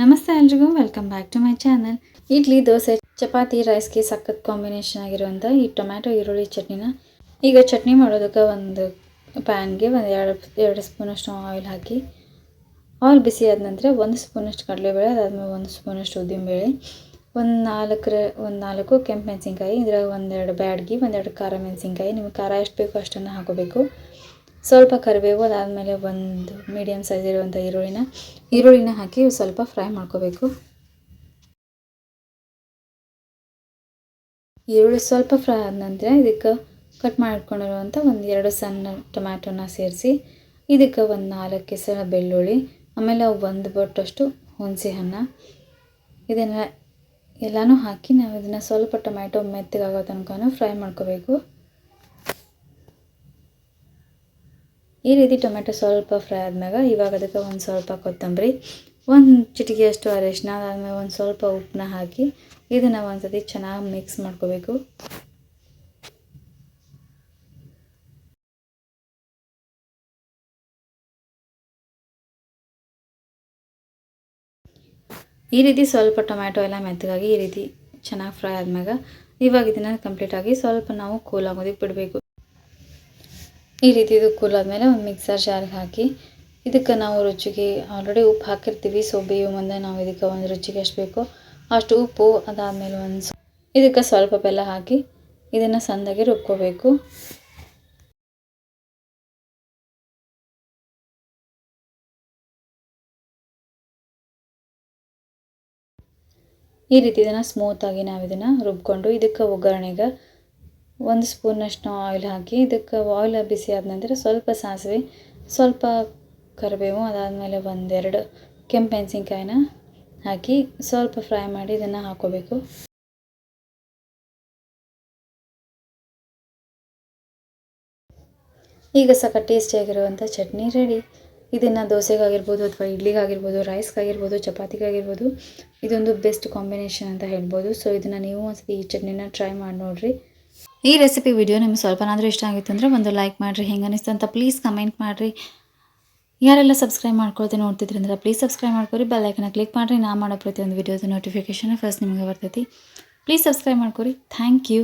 ನಮಸ್ತೆ ಎಲ್ರಿಗೂ welcome back to my channel idli, dosa, chapati ರೈಸ್ಗೆ ಸಖತ್ ಕಾಂಬಿನೇಷನ್ ಆಗಿರುವಂಥ ಈ ಟೊಮ್ಯಾಟೊ ಈರುಳ್ಳಿ ಚಟ್ನಿನ. ಈಗ ಚಟ್ನಿ ಮಾಡೋದಕ್ಕೆ ಒಂದು ಪ್ಯಾನ್ಗೆ ಒಂದು ಎರಡು ಎರಡು ಸ್ಪೂನಷ್ಟು ಆಯಿಲ್ ಹಾಕಿ. ಆಯಿಲ್ ಬಿಸಿ ಆದ ನಂತರ ಒಂದು ಸ್ಪೂನಷ್ಟು ಕಡಲೆಬೇಳೆ ಅದಾದಮೇಲೆ ಒಂದು ಸ್ಪೂನಷ್ಟು ಉದ್ದಿನಬೇಳೆ. ಒಂದು ನಾಲ್ಕರ ಒಂದು ನಾಲ್ಕು ಕೆಂಪು ಮೆಣಸಿನ್ಕಾಯಿ, ಇದ್ರಾಗ ಒಂದೆರಡು ಬ್ಯಾಡ್ಗಿ ಒಂದೆರಡು ಖಾರ ಮೆಣಸಿನ್ಕಾಯಿ. ನಿಮಗೆ ಖಾರ ಎಷ್ಟು ಬೇಕೋ ಅಷ್ಟನ್ನು ಹಾಕೋಬೇಕು. ಸ್ವಲ್ಪ ಕರಿಬೇವು ಅದಾದಮೇಲೆ ಒಂದು ಮೀಡಿಯಮ್ ಸೈಜ್ ಇರುವಂಥ ಈರುಳ್ಳಿನ. ಈರುಳ್ಳಿನ ಹಾಕಿ ಸ್ವಲ್ಪ ಫ್ರೈ ಮಾಡ್ಕೋಬೇಕು. ಈರುಳ್ಳಿ ಸ್ವಲ್ಪ ಫ್ರೈ ಆದ ನಂತರ ಇದಕ್ಕೆ ಕಟ್ ಮಾಡಿಕೊಂಡಿರುವಂಥ ಒಂದು ಎರಡು ಸಣ್ಣ ಟೊಮ್ಯಾಟೊನ ಸೇರಿಸಿ, ಇದಕ್ಕೆ ಒಂದು ನಾಲ್ಕು ಕೆಸರ ಬೆಳ್ಳುಳ್ಳಿ, ಆಮೇಲೆ ಒಂದು ಬೊಟ್ಟಷ್ಟು ಹುಣಸೆ ಹಣ್ಣು. ಇದನ್ನು ಎಲ್ಲನೂ ಹಾಕಿ ನಾವು ಇದನ್ನು ಸ್ವಲ್ಪ ಟೊಮ್ಯಾಟೊ ಮೆತ್ತಗಾಗೋ ತನಕ ಫ್ರೈ ಮಾಡ್ಕೋಬೇಕು. ಈ ರೀತಿ ಟೊಮೆಟೊ ಸ್ವಲ್ಪ ಫ್ರೈ ಆದ್ಮ್ಯಾಗ, ಇವಾಗ ಅದಕ್ಕೆ ಒಂದು ಸ್ವಲ್ಪ ಕೊತ್ತಂಬರಿ, ಒಂದು ಚಿಟಿಕೆಯಷ್ಟು ಅರಿಶಿನ ಅದಾದ್ಮೇಲೆ ಒಂದು ಸ್ವಲ್ಪ ಉಪ್ಪನ್ನ ಹಾಕಿ ಇದನ್ನು ಒಂದ್ಸತಿ ಚೆನ್ನಾಗಿ ಮಿಕ್ಸ್ ಮಾಡ್ಕೋಬೇಕು. ಈ ರೀತಿ ಸ್ವಲ್ಪ ಟೊಮ್ಯಾಟೊ ಎಲ್ಲ ಮೆತ್ತಗಾಗಿ ಈ ರೀತಿ ಚೆನ್ನಾಗಿ ಫ್ರೈ ಆದ್ಮ್ಯಾಗ ಇವಾಗ ಇದನ್ನು ಕಂಪ್ಲೀಟಾಗಿ ಸ್ವಲ್ಪ ನಾವು ಕೂಲ್ ಆಗೋದಕ್ಕೆ ಬಿಡಬೇಕು. ಈ ರೀತಿ ಇದು ಕೂಲ್ ಆದಮೇಲೆ ಒಂದು ಮಿಕ್ಸರ್ ಜಾರ್ಗೆ ಹಾಕಿ ಇದಕ್ಕೆ ನಾವು ರುಚಿಗೆ ಆಲ್ರೆಡಿ ಉಪ್ಪು ಹಾಕಿರ್ತೀವಿ. ಸೊ ಬೇವು ಮುಂದೆ ನಾವು ಇದಕ್ಕೆ ಒಂದು ರುಚಿಗೆ ಎಷ್ಟು ಬೇಕೋ ಅಷ್ಟು ಉಪ್ಪು, ಅದಾದಮೇಲೆ ಒಂದು ಇದಕ್ಕೆ ಸ್ವಲ್ಪ ಬೆಲ್ಲ ಹಾಕಿ ಇದನ್ನು ಸಣ್ಣದಾಗಿ ರುಬ್ಕೋಬೇಕು. ಈ ರೀತಿ ಇದನ್ನು ಸ್ಮೂತಾಗಿ ನಾವು ಇದನ್ನು ರುಬ್ಕೊಂಡು ಇದಕ್ಕೆ ಒಗ್ಗರಣೆಗೆ ಒಂದು ಸ್ಪೂನಷ್ಟು ಆಯಿಲ್ ಹಾಕಿ, ಇದಕ್ಕೆ ಆಯಿಲ್ ಬಿಸಿ ಆದ ನಂತರ ಸ್ವಲ್ಪ ಸಾಸಿವೆ, ಸ್ವಲ್ಪ ಕರಿಬೇವು, ಅದಾದಮೇಲೆ ಒಂದೆರಡು ಕೆಂಪು ಮೆಣಸಿನ್ಕಾಯಿನ ಹಾಕಿ ಸ್ವಲ್ಪ ಫ್ರೈ ಮಾಡಿ ಇದನ್ನು ಹಾಕೋಬೇಕು. ಈಗ ಸಕ ಟೇಸ್ಟಿಯಾಗಿರುವಂಥ ಚಟ್ನಿ ರೆಡಿ ಇದನ್ನು ದೋಸೆಗಾಗಿರ್ಬೋದು ಅಥವಾ ಇಡ್ಲಿಗಾಗಿರ್ಬೋದು ರೈಸ್ಗಾಗಿರ್ಬೋದು ಚಪಾತಿಗಾಗಿರ್ಬೋದು, ಇದೊಂದು ಬೆಸ್ಟ್ ಕಾಂಬಿನೇಷನ್ ಅಂತ ಹೇಳ್ಬೋದು. ಸೊ ಇದನ್ನು ನೀವು ಒಂದ್ಸತಿ ಈ ಚಟ್ನಿನ ಟ್ರೈ ಮಾಡಿ ನೋಡಿರಿ. ಈ ರೆಸಿಪಿ ವಿಡಿಯೋ ನಿಮ್ಗೆ ಸ್ವಲ್ಪನಾದರೂ ಇಷ್ಟ ಆಗಿತ್ತು ಅಂದರೆ ಒಂದು ಲೈಕ್ ಮಾಡಿರಿ. ಹೆಂಗೆ ಅನಿಸ್ತು ಅಂತ ಪ್ಲೀಸ್ ಕಮೆಂಟ್ ಮಾಡಿರಿ. ಯಾರೆಲ್ಲ ಸಬ್ಸ್ಕ್ರೈಬ್ ಮಾಡ್ಕೊಳ್ತೀನಿ ನೋಡ್ತಿದ್ರಿ ಅಂದ್ರೆ ಪ್ಲೀಸ್ ಸಬ್ಸ್ಕ್ರೈಬ್ ಮಾಡ್ಕೊರಿ. ಬೆಲ್ಲೈಕನ್ನ ಕ್ಲಿಕ್ ಮಾಡಿರಿ. ನಾ ಮಾಡೋ ಪ್ರತಿಯೊಂದು ವಿಡಿಯೋದು ನೋಟಿಫಿಕೇಷನ್ ಫಸ್ಟ್ ನಿಮಗೆ ಬರ್ತೈತಿ. ಪ್ಲೀಸ್ ಸಬ್ಸ್ಕ್ರೈಬ್ ಮಾಡ್ಕೊರಿ. Thank you